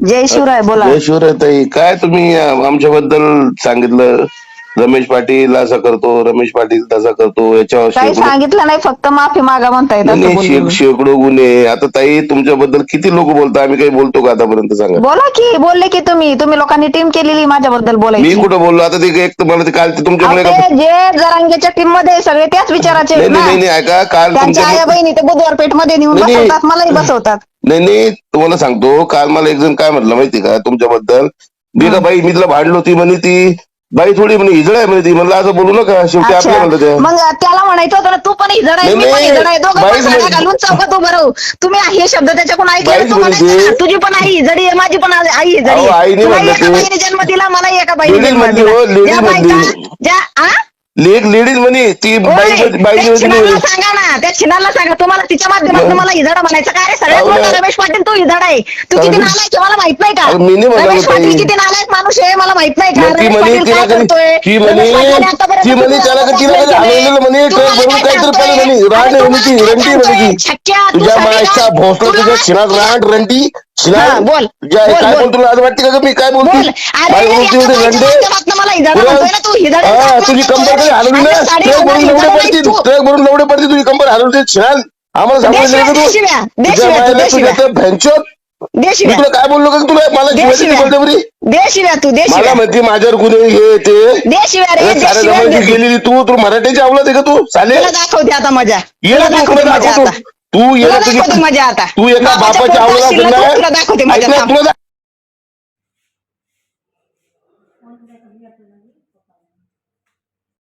जय शिवराय बोला. जय शिवराय ताई काय तुम्ही आमच्याबद्दल सांगितलं? रमेश पाटील असं करतो रमेश पाटील तसा करतो याच्यावर काही शेकडो सांगितलं नाही फक्त माफी मागा म्हणतायत नाही, असं नाही, बोललो शे- मी. शेकडो गुन्हे आता ताई तुमच्याबद्दल किती लोक बोलतात? आम्ही काही बोलतो का आतापर्यंत? सांगा. बोला की बोलले की तुम्ही. तुम्ही लोकांनी टीम केलेली माझ्याबद्दल मी बोलायची कुठं बोललो? आता ते एक तुम्हाला ते काल ते तुमच्यामुळे अहो, का- ते जे जरांगेच्या टीममध्ये सगळे त्याच विचाराचे नाही आहेत नाही नाही ना. नाही, ऐका काल त्यांच्या तुमच्या आया बहिणी ते बुधवार पेठमध्ये नेऊन नाही, नाही. बसवतात मलाही बसवतात. नाही नाही तुम्हाला सांगतो काल मला एक जण काय म्हटलं माहिती का तुमच्याबद्दल? मी का बाई मी तुला भांडलो ती म्हणे ती बाई थोडी म्हणे हिजड आहे म्हणे ती. म्हणलं असं बोलू नका. शेवटी आपल्या म्हणलं अच्छा ते. मग त्याला म्हणायचं होतं ना तू पण हिजड आहे मी पण नाही. हिजड आहे. दोघं बाईच पण साड्या म्हणे- घालून चौकात उभं राहू. तुम्ही हे शब्द त्याच्याकडून ऐकले बाईच तू म्हणायचं म्हणे ना, ते- तुझी पण आई हिजडी आहे माझी पण आई हिजडी अहो, आहे. आईने तुला एका ते- बाईने जन्म दिला मला एका बाईने लेडीज जन्म म्हणली दिला. हो, लेडीज ज्या म्हणली. बायका ज्या आ? एक लेडीज म्हणे ती बाई ओय, बाई त्या छिनाला सांगा ना त्या छिनाला सांगा. तुम्हाला तिच्या माध्यमातून मग- मला हिजडा म्हणायचं काय रे सगळ्यात मोठा. रमेश पाटील तू हिजडा आहे. तू किती नालायक आहे मला माहीत नाही का? अहो, मी नाही म्हणलं रमेश ताई. पाटील किती नालायक माणूस आहे मला माहीत नाही का? मग ती रमेश म्हणे पाटील तिला काय कधी- करतोय? ती म्हणे रमेश पाटलाने आतापर्यंत ती म्हणे त्याला वेळा तिला कधी complaint हलवलेलं म्हणे? ट्रक भरून काहीतरी म्हणे अरे म्हणे ती रंटी म्हणे छक्क्या, तू तुझ्या साडी मायचा घाल. भोसलो तुला- तुझ्या शिनात रंटी. हा, बोल. ज्या- बोल, काय बोल. बोलतो तुला आज वाटते का ग मी काय बोल. अरे मला हिजडा तुला- म्हणतोय ना तू हिजडा हा, म्हणतोय तुझी ना कंबर कधी हलवली ना. आणि साडी ट्रक घालून भरून हिजडा लवडे नाही पडती. तू. ट्रक भरून लवडे पडती तुझी कंबर आम्हाला मी शिव्या तुला काय बोललो का तुला? मला शिव्या. बोलते बरी? तू मला म्हणते माझ्यावर गुन्हे हे ते. दे शिव्या रे अरे दे साऱ्या शिव्या जमान्याची दे. गेलेली तू तू मराठीची आवडत आहे का तू? चालेल तुला दाखवते आता मजा. ये तुला ना तू दाखवते मजा दाखवतो. आता. तू ये तुला मजा आता. तू ये तुला दाखवते मजा